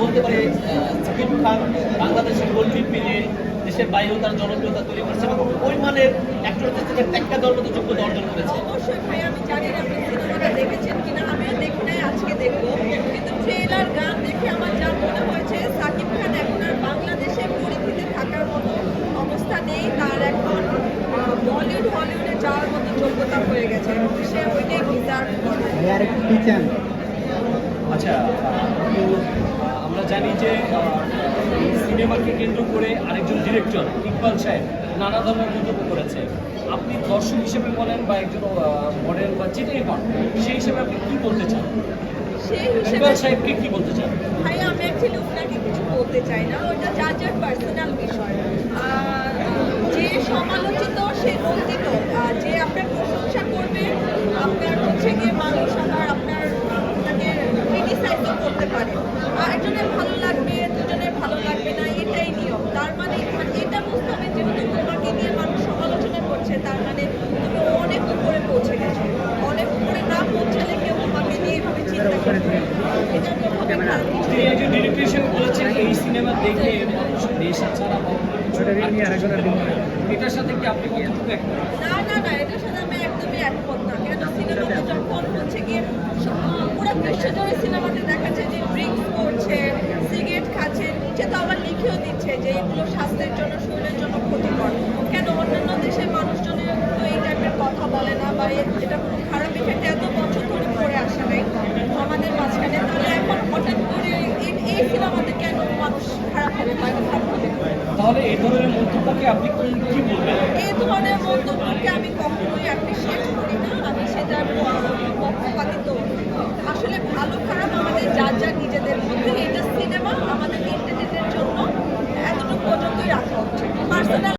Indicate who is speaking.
Speaker 1: হতে পারে আহ, সাকিব খান বাংলাদেশের গোলকিপ মিলে দেশের বাইরেও তার জনপ্রিয়তা তৈরি করেছে এবং ওই মানের অ্যাক্টরদের থেকে টেক্কা দেওয়ার মতো যোগ্যতা অর্জন করেছে।
Speaker 2: অবশ্যই ভাই আমি জানি না আপনি সিনেমাটা দেখেছেন কিনা দেখি নাই আজকে দেখব। কিন্তু ট্রেলার গান দেখে আমার যা মনে হয়েছে সাকিব খান এখন আর পরিধিতে থাকার মতো অবস্থা নেই তার এখন বলিউড হলিউডে যাওয়ার মতো যোগ্যতা হয়ে গেছে। সে ওইটাই করে
Speaker 3: পিছান
Speaker 4: আচ্ছা আমরা জানি যে সিনেমাকে কেন্দ্র করে আরেকজন ডিরেক্টর ইকবাল সাহেব নানা ধরনের মন্তব্য করেছে। আপনি দর্শক হিসেবে বলেন বা একজন মডেল বা যেটাই হন সেই হিসেবে আপনি কি বলতে চান? ইকবাল সাহেবকে কি বলতে চান?
Speaker 2: ভাই আমি অ্যাকচুয়ালি ওনাকে কিছু বলতে চাই না ওটা যার যার পার্সোনাল বিষয়। যে সমালোচিত সে আর যে আপনার প্রশংসা করবে আপনার হচ্ছে গিয়ে মানুষ
Speaker 4: হিসেবে বলেছেন এই সিনেমা দেখে নেশা ছাড়া বা অন্য কিছু আর কিছু করতে পারে। এটার সাথে কি আপনি কতটুকু একমত?
Speaker 2: না না না এটার সাথে আমি একদমই একমত না। কেন সিনেমাতে যখন হচ্ছে গিয়ে পুরো বিশ্ব জুড়ে সিনেমাতে দেখাচ্ছে যে ড্রিঙ্কস করছে সিগারেট খাচ্ছে নিচে তো আবার লিখেও দিচ্ছে যে এগুলো স্বাস্থ্যের জন্য শরীরের জন্য ক্ষতিকর। কেন অন্যান্য দেশের মানুষজনের তো এই টাইপের কথা বলে না বা এর এটা কোনো খারাপ ইফেক্ট এত বছর ধরে পড়ে আসে নাই আমাদের মাঝখানে তাহলে এখন হঠাৎ করে এই- এই সিনেমাতে কেন মানুষ খারাপ হবে বা খারাপ হবে
Speaker 4: তাহলে এই ধরনের মন্তব্যকে আপনি কি বলবেন?
Speaker 2: এই ধরনের মন্তব্যকে আমি একটা